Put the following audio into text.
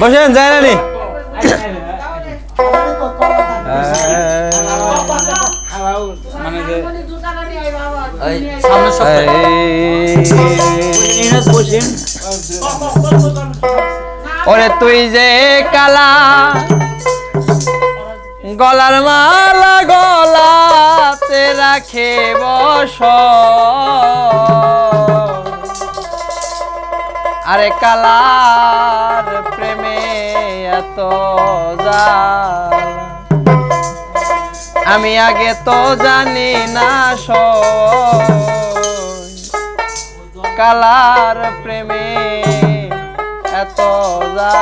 বসেন যায় না নি মানে যে ওই সামনের সপ্তাহে ওরে তুই যে কালা গলার গলাতে রাখে বস আরে কালার প্রেমে এত আমি আগে তো জানি না স কালার প্রেমে এত যা